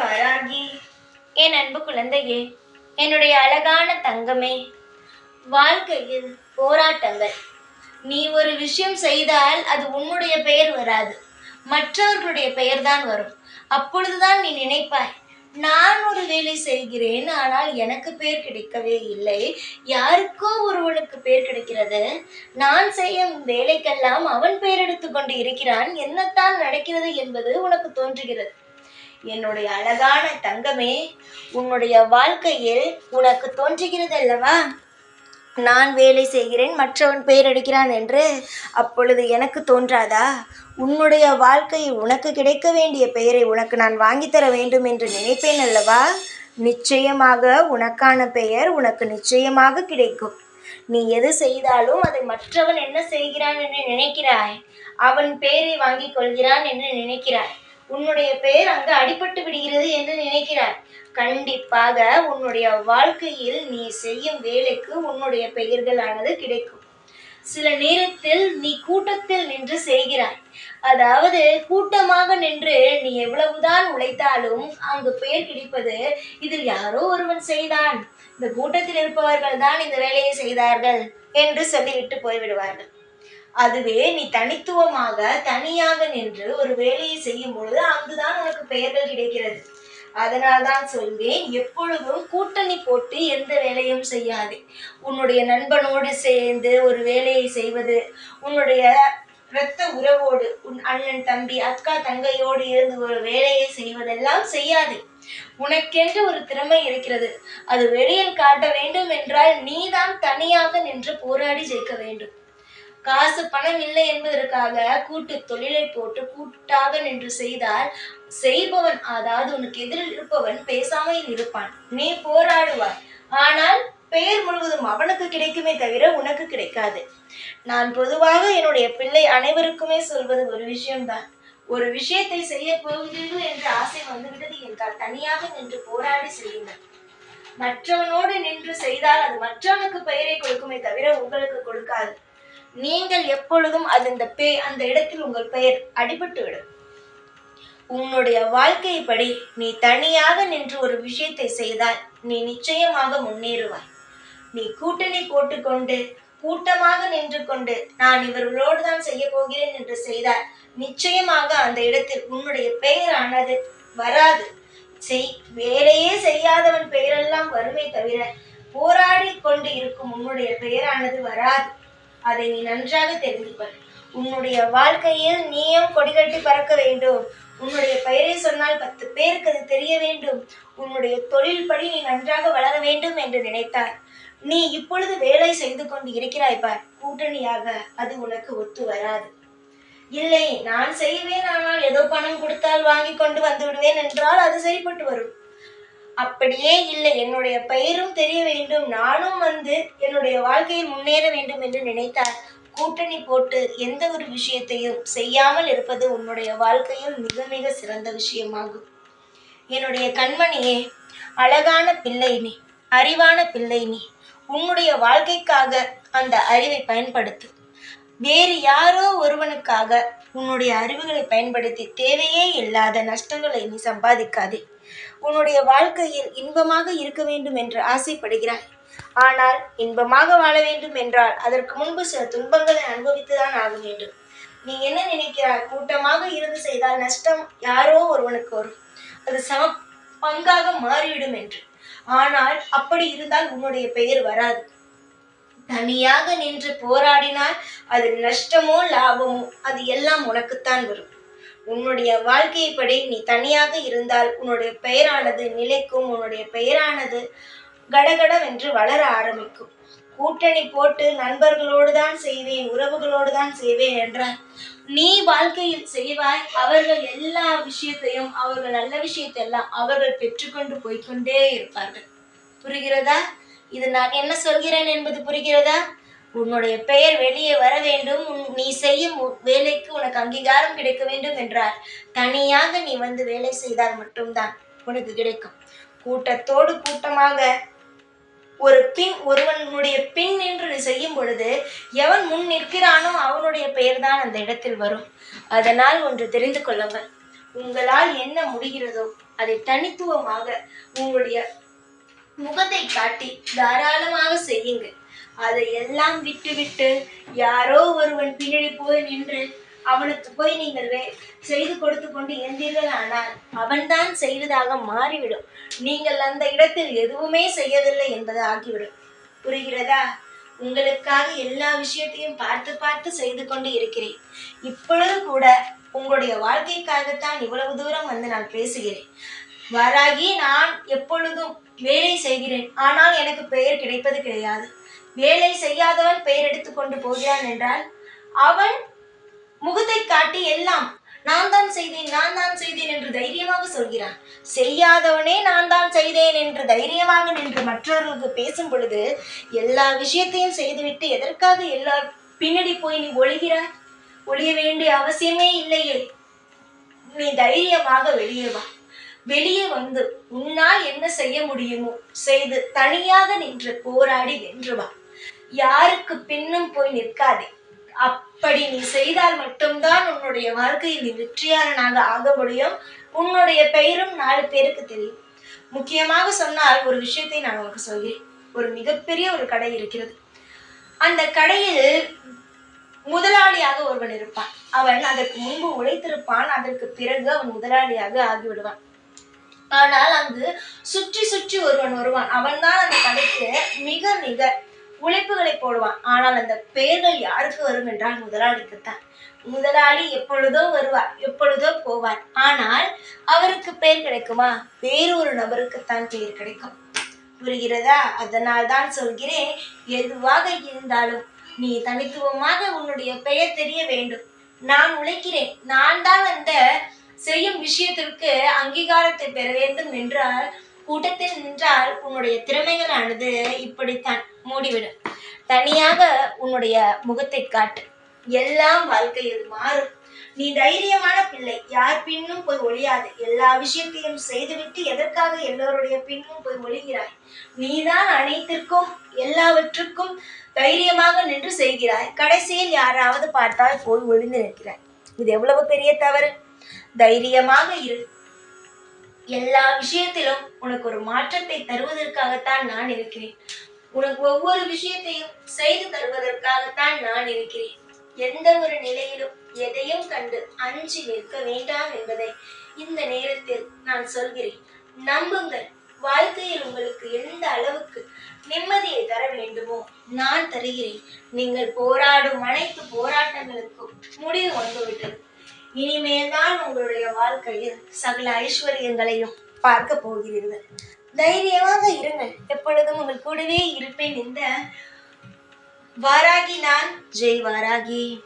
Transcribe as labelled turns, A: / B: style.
A: வாராகி என் அன்பு குழந்தையே என்னுடைய அழகான தங்கமே வாழ்க்கையில் போராட்டங்கள். நீ ஒரு விஷயம் செய்தால் அது உன்னுடைய பெயர் வராது. மற்றவர்களுடைய பெயர் தான் வரும். அப்பொழுதுதான் நீ நினைப்பாய் நான் ஒரு வேலை செய்கிறேன் ஆனால் எனக்கு பேர் கிடைக்கவே இல்லை. யாருக்கோ ஒருவனுக்கு பேர் கிடைக்கிறது. நான் செய்யும் வேலைக்கெல்லாம் அவன் பெயர் எடுத்து கொண்டு இருக்கிறான். என்னத்தான் நடக்கிறது என்பது உனக்கு தோன்றுகிறது. என்னுடைய அழகான தங்கமே உன்னுடைய வாழ்க்கையில் உனக்கு தோன்றுகிறது அல்லவா? நான் வேலை செய்கிறேன் மற்றவன் பெயர் எடுக்கிறான் என்று அப்பொழுது எனக்கு தோன்றாதா? உன்னுடைய வாழ்க்கையில் உனக்கு கிடைக்க வேண்டிய பெயரை உனக்கு நான் வாங்கித்தர வேண்டும் என்று நினைப்பேன் அல்லவா? நிச்சயமாக உனக்கான பெயர் உனக்கு நிச்சயமாக கிடைக்கும். நீ எது செய்தாலும் அதை மற்றவன் என்ன செய்கிறான் என்று நினைக்கிறாய்? அவன் பெயரை வாங்கிக் கொள்கிறான் என்று நினைக்கிறாய். உன்னுடைய பெயர் அங்கு அடிபட்டு விடுகிறது என்று நினைக்கிறார். கண்டிப்பாக உன்னுடைய வாழ்க்கையில் நீ செய்யும் வேலைக்கு உன்னுடைய பெயர்களானது கிடைக்கும். சில நேரத்தில் நீ கூட்டத்தில் நின்று செய்கிறாய். அதாவது கூட்டமாக நின்று நீ எவ்வளவுதான் உழைத்தாலும் அங்கு பெயர் கிடைப்பது இதில் யாரோ ஒருவன் செய்தான். இந்த கூட்டத்தில் இருப்பவர்கள் தான் இந்த வேலையை செய்தார்கள் என்று சொல்லிவிட்டு போய்விடுவார்கள். அதுவே நீ தனித்துவமாக தனியாக நின்று ஒரு வேலையை செய்யும் பொழுது அங்குதான் உனக்கு பெயர்கள் கிடைக்கிறது. அதனால்தான் சொல்வேன் எப்பொழுதும் கூட்டணி போட்டு எந்த வேலையும் செய்யாதே. உன்னுடைய நண்பனோடு சேர்ந்து ஒரு வேலையை செய்வது உன்னுடைய இரத்த உறவோடு உன் அண்ணன் தம்பி அக்கா தங்கையோடு இருந்து ஒரு வேலையை செய்வதெல்லாம் செய்யாதே. உனக்கென்று ஒரு திறமை இருக்கிறது. அது வெளியில் காட்ட வேண்டும் என்றால் நீதான் தனியாக நின்று போராடி ஜெயிக்க வேண்டும். காசு பணம் இல்லை என்பதற்காக கூட்டு தொழிலை போட்டு கூட்டாக நின்று செய்தால் செய்பவன் அதாவது உனக்கு எதிரில் இருப்பவன் பேசாமல் இருப்பான். நீ போராடுவாய். ஆனால் பெயர் முழுவதும் அவனுக்கு கிடைக்குமே தவிர உனக்கு கிடைக்காது. நான் பொதுவாக என்னுடைய பிள்ளை அனைவருக்குமே சொல்வது ஒரு விஷயம்தான். ஒரு விஷயத்தை செய்ய போகிறீர்கள் என்ற ஆசை வந்துவிட்டது என்றால் தனியாக நின்று போராடி செய்யுங்கள். மற்றவனோடு நின்று செய்தால் அது மற்றவனுக்கு பெயரை கொடுக்குமே தவிர உங்களுக்கு கொடுக்காது. நீங்கள் எப்பொழுதும் அது அந்த பே அந்த இடத்தில் உங்கள் பெயர் அடிபட்டு விடும். உன்னுடைய வாழ்க்கைப்படி நீ தனியாக நின்று ஒரு விஷயத்தை செய்தால் நீ நிச்சயமாக முன்னேறுவாய். நீ கூட்டணி போட்டுக்கொண்டு கூட்டமாக நின்று கொண்டு நான் இவர்களோடு தான் செய்ய போகிறேன் என்று செய்தால் நிச்சயமாக அந்த இடத்தில் உன்னுடைய பெயரானது வராது. செய் வேலையே செய்யாதவன் பெயரெல்லாம் வருமே தவிர போராடி கொண்டு இருக்கும் உன்னுடைய பெயரானது வராது. அதை நீ நன்றாக தெரிந்து கொள் உன்னுடைய வாழ்க்கையில் நீயும் கொடிகட்டி பறக்க வேண்டும். உன்னுடைய பெயரை சொன்னால் பத்து பேருக்கு அது தெரிய வேண்டும். உன்னுடைய தொழில் படி நீ நன்றாக வளர வேண்டும் என்று நினைத்தார். நீ இப்பொழுது வேலை செய்து கொண்டு இருக்கிறாய் பார். கூட்டணியாக அது உனக்கு ஒத்து வராது. இல்லை நான் செய்வேன் ஆனால் ஏதோ பணம் கொடுத்தால் வாங்கி கொண்டு வந்து விடுவேன் என்றால் அது சரிப்பட்டு வரும். அப்படியே இல்லை. என்னுடைய பெயரும் தெரிய வேண்டும். நானும் வந்து என்னுடைய வாழ்க்கையில் முன்னேற வேண்டும் என்று நினைத்தால் கூட்டணி போட்டு எந்த ஒரு விஷயத்தையும் செய்யாமல் இருப்பது உன்னுடைய வாழ்க்கையில் மிக மிக சிறந்த விஷயமாகும். என்னுடைய கண்மணியே அழகான பிள்ளை நீ அறிவான பிள்ளை நீ. உன்னுடைய வாழ்க்கைக்காக அந்த அறிவை பயன்படுத்து. வேறு யாரோ ஒருவனுக்காக உன்னுடைய அறிவுகளை பயன்படுத்தி தேவையே இல்லாத நஷ்டங்களை நீ சம்பாதிக்காதே. உன்னுடைய வாழ்க்கையில் இன்பமாக இருக்க வேண்டும் என்று ஆசைப்படுகிறாய். ஆனால் இன்பமாக வாழ வேண்டும் என்றால் அதற்கு முன்பு சில துன்பங்களை அனுபவித்துதான் ஆக வேண்டும். நீ என்ன நினைக்கிறாய்? கூட்டமாக இருந்து செய்தால் நஷ்டம் யாரோ ஒருவனுக்கு வரும். அது சம பங்காக மாறிவிடும் என்று. ஆனால் அப்படி இருந்தால் உன்னுடைய பெயர் வராது. தனியாக நின்று போராடினால் அது நஷ்டமோ லாபமோ அது எல்லாம் உனக்குத்தான் வரும். உன்னுடைய வாழ்க்கையைப்படி நீ தனியாக இருந்தால் உன்னுடைய பெயரானது நிலைக்கும் உன்னுடைய பெயரானது கடகடவென்று வளர ஆரம்பிக்கும். கூட்டணி போட்டு நண்பர்களோடு தான் செய்வேன் உறவுகளோடு தான் செய்வேன் என்றால் நீ வாழ்க்கையில் செய்வாய் அவர்கள் எல்லா விஷயத்தையும் அவர்கள் நல்ல விஷயத்தையெல்லாம் அவர்கள் பெற்றுக்கொண்டு போய்க்கொண்டே இருப்பார்கள். புரிகிறதா? இது நான் என்ன சொல்கிறேன் என்பது புரிகிறதா? உன்னுடைய பெயர் வெளியே வர வேண்டும். உன்- நீ செய்யும் உ- வேலைக்கு உனக்கு அங்கீகாரம் கிடைக்க வேண்டும் என்றால் தனியாக நீ வந்து வேலை செய்தால் மட்டும்தான் உனக்கு கிடைக்கும். கூட்டத்தோடு கூட்டமாக ஒரு பின் ஒருவனுடைய பின் நின்று செய்யும் பொழுது எவன் முன் நிற்கிறானோ அவனுடைய பெயர்தான் அந்த இடத்தில் வரும். அதனால் ஒன்று தெரிந்து கொள்ளுங்கள். உங்களால் என்ன முடிகிறதோ அதை தனித்துவமாக உங்களுடைய முகத்தை காட்டி தாராளமாக செய்யுங்கள். அதை எல்லாம் விட்டுவிட்டு யாரோ ஒருவன் பின்னாடி போய் நின்று அவனுக்கு போய் நீங்கள் வே செய்து கொடுத்து கொண்டு இருந்தீர்கள் ஆனால் அவன்தான் செய்ததாக மாறிவிடும். நீங்கள் அந்த இடத்தில் எதுவுமே செய்யவில்லை என்பது ஆகிவிடும். புரிகிறதா? உங்களுக்காக எல்லா விஷயத்தையும் பார்த்து பார்த்து செய்து கொண்டு இருக்கிறேன். இப்பொழுது கூட உங்களுடைய வாழ்க்கைக்காகத்தான் இவ்வளவு தூரம் வந்து நான் பேசுகிறேன். வராகி நான் எப்பொழுதும் வேலை செய்கிறேன். ஆனால் எனக்கு பெயர் கிடைப்பது கிடையாது. வேலை செய்யாதவன் பெயர் எடுத்துக்கொண்டு போகிறான் என்றால் அவன் முகத்தை காட்டி எல்லாம் நான் தான் செய்தேன் நான் தான் செய்தேன் என்று தைரியமாக சொல்கிறான். செய்யாதவனே நான் தான் செய்தேன் என்று தைரியமாக நின்று மற்றவர்களுக்கு பேசும் பொழுது எல்லா விஷயத்தையும் செய்துவிட்டு எதற்காக எல்லா பின்னாடி போய் நீ ஒழிகிறாய் ஒழிய வேண்டிய அவசியமே இல்லையே. நீ தைரியமாக வெளியே வா. வெளியே வந்து உன்னால் என்ன செய்ய முடியுமோ செய்து தனியாக நின்று போராடி வென்று வா. யாருக்கு பின்னும் போய் நிற்காதே. அப்படி நீ செய்தால் மட்டும்தான் உன்னுடைய வாழ்க்கையில் நீ வெற்றியாளனாக ஆக முடியும். உன்னுடைய பெயரும் நாலு பேருக்கு தெரியும். முக்கியமாக சொன்னால் ஒரு விஷயத்தை நான் உனக்கு சொல்கிறேன். ஒரு மிகப்பெரிய ஒரு கடை இருக்கிறது. அந்த கடையில் முதலாளியாக ஒருவன் இருப்பான். அவன் அதற்கு முன்பு உழைத்திருப்பான். அதற்கு பிறகு அவன் முதலாளியாக ஆகிவிடுவான். ஆனால் அங்கு சுற்றி சுற்றி ஒருவன் வருவான். அவன்தான் அந்த கடைக்கு மிக மிக உழைப்புகளை போடுவான். ஆனால் அந்த பெயர்கள் யாருக்கு வரும் என்றால் முதலாளிக்குத்தான். முதலாளி எப்பொழுதோ வருவார் எப்பொழுதோ போவார். ஆனால் அவருக்கு பெயர் கிடைக்குமா? வேறொரு நபருக்குத்தான் பெயர் கிடைக்கும். புரிகிறதா? அதனால் தான் சொல்கிறேன் எதுவாக இருந்தாலும் நீ தனித்துவமாக உன்னுடைய பெயர் தெரிய வேண்டும். நான் உழைக்கிறேன். நான் தான் அந்த செய்யும் விஷயத்திற்கு அங்கீகாரத்தை பெற வேண்டும் என்றால் கூட்டத்தில் நின்றால் உன்னுடைய திறமைகளானது இப்படித்தான். மூடிவிடு. தனியாக உன்னுடைய முகத்தை காட்டு. எல்லாம் வாழ்க்கையில் மாறும். நீ தைரியமான பிள்ளை. யார் பின்னும் போய் ஒழியாது. எல்லா விஷயத்தையும் செய்துவிட்டு எதற்காக எல்லோருடைய பின்னும் போய் ஒழிகிறாய்? நீதான் அனைத்திற்கும் எல்லாவற்றுக்கும் தைரியமாக நின்று செய்கிறாய். கடைசியில் யாராவது பார்த்தால் போய் ஒளிந்து நிற்கிறாய். இது எவ்வளவு பெரிய தவறு? தைரியமாக இரு. எல்லா விஷயத்திலும் உனக்கு ஒரு மாற்றத்தை தருவதற்காகத்தான் நான் இருக்கிறேன். உனக்கு ஒவ்வொரு விஷயத்தையும் செய்து தருவதற்காகத்தான் நான் இருக்கிறேன். எந்த ஒரு நிலையிலும் எதையும் கண்டு அஞ்சு நிற்க வேண்டாம் என்பதை இந்த நேரத்தில் நான் சொல்கிறேன். நம்புங்கள் வாழ்க்கையில் உங்களுக்கு எந்த அளவுக்கு நிம்மதியை தர வேண்டுமோ நான் தருகிறேன். நீங்கள் போராடும் அனைத்து போராட்டங்களுக்கும் முடிவு வந்துவிட்டது. இனிமேல்தான் உங்களுடைய வாழ்க்கையில் சகல ஐஸ்வர்யங்களையும் பார்க்க போகிறீர்கள். தைரியமாக இருங்கள் எப்பொழுதும் உங்கள் கூடவே இருப்பேன் இந்த வாராகி நான். ஜெய் வாராகி.